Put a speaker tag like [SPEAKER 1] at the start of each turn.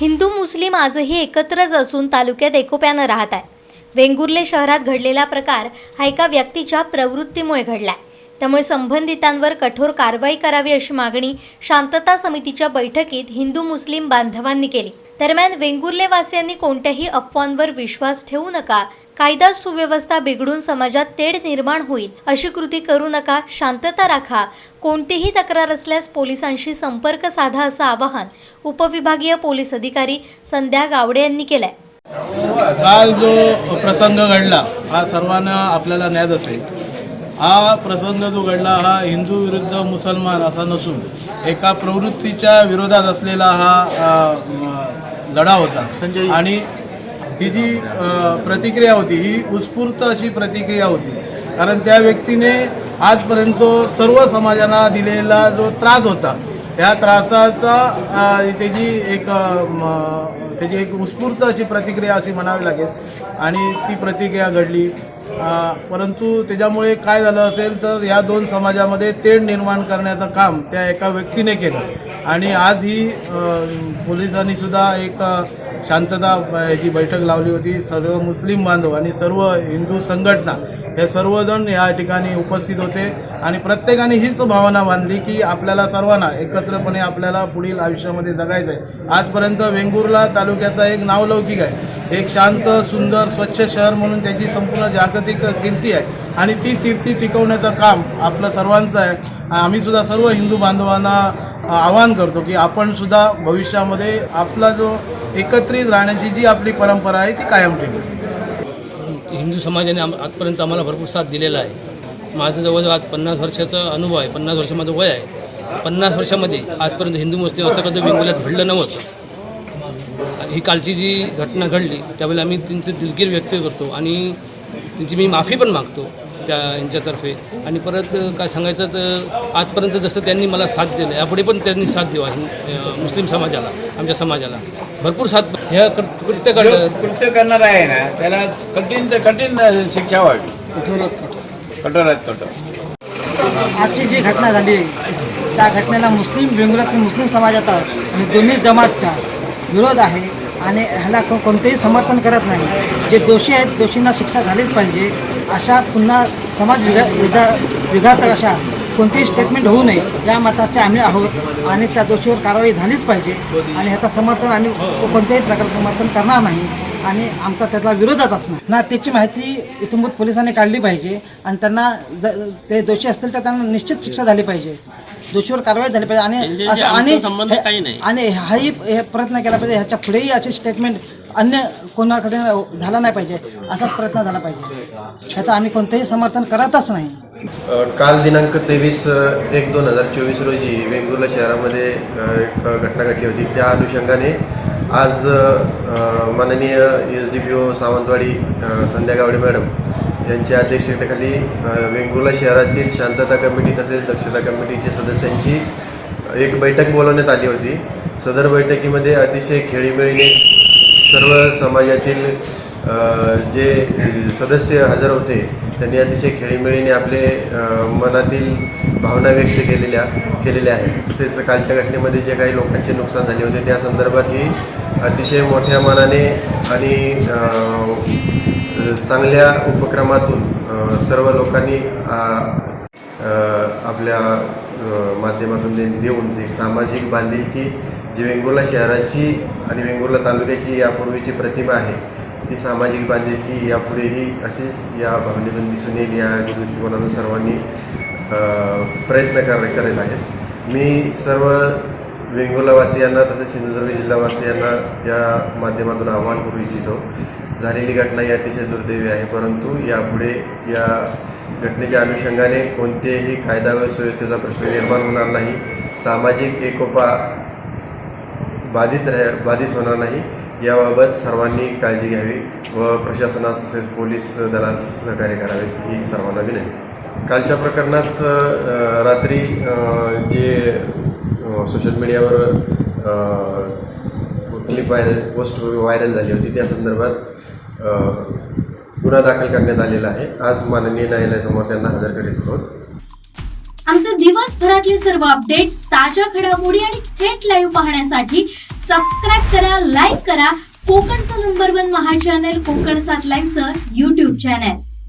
[SPEAKER 1] हिंदू मुस्लिम आजही एकत्रच असून तालुक्यात एकोप्यानं राहत आहे. वेंगुर्ले शहरात घडलेला प्रकार हा एका व्यक्तीच्या प्रवृत्तीमुळे घडलाय. त्यामुळे संबंधितांवर कठोर कारवाई करावी अशी मागणी शांतता समितीच्या बैठकीत हिंदू मुस्लिम बांधवांनी केली. दरम्यान वेंगुर्लेवासियांनी कोणत्याही अफवांवर विश्वास ठेवू नका. कायदा सुव्यवस्था बिघडून समाजात तेढ निर्माण होईल अशी कृती करू नका. शांतता राखा. कोणतीही तक्रार असल्यास पोलिसांशी संपर्क साधा असं आवाहन उपविभागीय पोलीस अधिकारी संध्या गावडे यांनी केलंय.
[SPEAKER 2] काल जो प्रसंग घडला हा सर्वांना आपल्याला ज्ञात असेल. हा प्रसंग जो घडला हा हिंदू विरुद्ध मुसलमान असा नसून एका प्रवृत्तीच्या विरोधात असलेला हा लढा होता.
[SPEAKER 3] संजय.
[SPEAKER 2] आणि ही जी प्रतिक्रिया होती ही उत्स्फूर्त अशी प्रतिक्रिया होती. कारण त्या व्यक्तीने आजपर्यंत सर्व समाजाला दिलेला जो त्रास होता या त्रासाचा त्याची एक त्याची एक उत्स्फूर्त अशी प्रतिक्रिया अशी म्हणावी लागेल. आणि ती प्रतिक्रिया घडली. परंतु त्याच्यामुळे काय झालं असेल तर या दोन समाजामध्ये तेढ निर्माण करण्याचं काम त्या एका व्यक्तीने केलं. आणि आज ही पोलिसांनी सुद्धा एक शांतता याची बैठक लावली होती. सर्व मुस्लिम बांधव आणि सर्व हिंदू संघटना हे सर्वजण या ठिकाणी उपस्थित होते. आणि प्रत्येकाने हीच भावना बांधली की आपल्याला सर्वांना एकत्रपणे आपल्याला पुढील आयुष्यामध्ये जगायचं आहे. आजपर्यंत वेंगुर्ला तालुक्याचा एक नावलौकिक आहे. एक शांत सुंदर स्वच्छ शहर म्हणून त्याची संपूर्ण जागतिक कीर्ती आहे. आणि ती कीर्ती टिकवण्याचं काम आपलं सर्वांचं आहे. आम्ही सुद्धा सर्व हिंदू बांधवांना आवाहन करतो की आपण सुद्धा भविष्यामध्ये आपला जो एकत्रित राहण्याची जी आपली परंपरा आहे ती कायम ठेवली
[SPEAKER 4] हिंदू समाजाने आम आजपर्यंत आम्हाला भरपूर साथ दिलेला आहे. माझं जवळजवळ आज पन्नास वर्षाचा अनुभव आहे. पन्नास वर्ष माझं वय आहे. पन्नास वर्षामध्ये आजपर्यंत हिंदू मुस्लिम असं कधी वेंगुल्यात घडलं नव्हतं. ही कालची जी घटना घडली त्यावेळेला आम्ही त्यांचं दिलगीर व्यक्त करतो आणि त्यांची मी माफी पण मागतो त्या यांच्यातर्फे. आणि परत काय सांगायचं तर आजपर्यंत जसं त्यांनी मला साथ दिलं यापुढे पण त्यांनी साथ द्यावा अं, मुस्लिम समाजाला आमच्या समाजाला. भरपूर साथ ह्या कृ- कृत्य
[SPEAKER 3] जो
[SPEAKER 4] घडलं
[SPEAKER 3] कृत्य करणार आहे ना त्याला कठीण कठीण शिक्षा व्हावी आहेत कठोर
[SPEAKER 5] आजची जी घटना झाली त्या घटनेला मुस्लिम बेंगुलातील मुस्लिम समाजाचा आणि दोन्ही जमातचा विरोध आहे आणि ह्याला कोणतेही समर्थन करत नाही. जे दोषी आहेत दोषींना शिक्षा झालीच पाहिजे. अशा पुन्हा समाज विघा विधा विघातक अशा कोणतीही स्टेटमेंट होऊ नये या मताचे आम्ही आहोत आणि त्या दोषीवर कारवाई झालीच पाहिजे. आणि ह्याचं समर्थन आम्ही कोणत्याही प्रकारचं समर्थन करणार नाही. आणि आमचा त्याचा विरोधच असणार. ना त्याची माहिती इथंभूत पोलिसांनी काढली पाहिजे आणि त्यांना ते दोषी असतील तर त्यांना निश्चित शिक्षा झाली पाहिजे. दोषीवर कारवाई झाली पाहिजे. आणि आणि
[SPEAKER 6] संबंध
[SPEAKER 5] हे-
[SPEAKER 6] काही नाही.
[SPEAKER 5] आणि हाही हे प्रयत्न केला पाहिजे. ह्याच्या पुढेही असे स्टेटमेंट अन्य कोणाकडे झाला नाही पाहिजे. असाच प्रयत्न झाला पाहिजे. ह्याचं आम्ही कोणतंही समर्थन करतच नाही.
[SPEAKER 7] काल दिनांक तेवीस एक दोन हजार चोवीस रोजी वेंगुर्ला शहरामध्ये एक घटना घडली होती. त्या अनुषंगाने आज माननीय S D P O Sawantwadi Sandhya Gawade madam यांच्या अध्यक्षतेखाली वेंगुर्ला शहरातील शांतता कमिटी तसेच दक्षता कमिटीच्या सदस्यांची एक बैठक बोलवण्यात आली होती. सदर बैठकीमध्ये अतिशय खेळीमेळीने सर्व समाजातील जे सदस्य हजर होते त्यांनी अतिशय खेळीमेळीने आपले मनातील भावना व्यक्त केलेल्या केलेल्या आहेत. तसेच कालच्या घटनेमध्ये जे काही लोकांचे नुकसान झाले होते त्या संदर्भात ही अतिशय मोठ्या मनाने आणि चांगल्या उपक्रमातून सर्व लोकांनी आपल्या माध्यमातून देऊन एक सामाजिक बांधिलकी जी वेंगुर्ला शहराची आणि वेंगुर्ला तालुक्याची यापूर्वीची प्रतिमा आहे ती सामाजिक बांधिलकी यापुढेही अशीच या भावनेतून दिसून येईल या दृष्टिकोनातून सर्वांनी प्रयत्न कर करीत आहेत मी सर्व वेंगुर्लावासियांना तसेच सिंधुदुर्ग जिल्हावासियांना या माध्यमातून आवाहन करू इच्छितो. झालेली घटना ही अतिशय दुर्दैवी आहे परंतु यापुढे या घटनेच्या अनुषंगाने कोणतेही कायदा व सुव्यवस्थेचा प्रश्न निर्माण होणार नाही. सामाजिक एकोपा बाधित राह बाधित होणार नाही. याबाबत सर्वांनी काळजी घ्यावी व प्रशासनास तसेच पोलीस दलास सहकार्य करावे ही सर्वांना विनंती. कालच्या प्रकरणात रात्री जे सोशल मीडियावर क्लिप व्हायरल पोस्ट व्हायरल झाली होती त्या संदर्भात गुन्हा दाखल करण्यात आलेला आहे. आज माननीय न्यायालयासमोर त्यांना हजर करीत आहोत.
[SPEAKER 8] आमचे दिवसभरातले सर्व अपडेट्स ताज्या घडामोडी आणि थेट लाईव्ह पाहण्यासाठी
[SPEAKER 1] सबस्क्राईब करा लाईक करा. कोकणचं number one Maha channel Konkan सात लाईनचं यूट्यूब चॅनल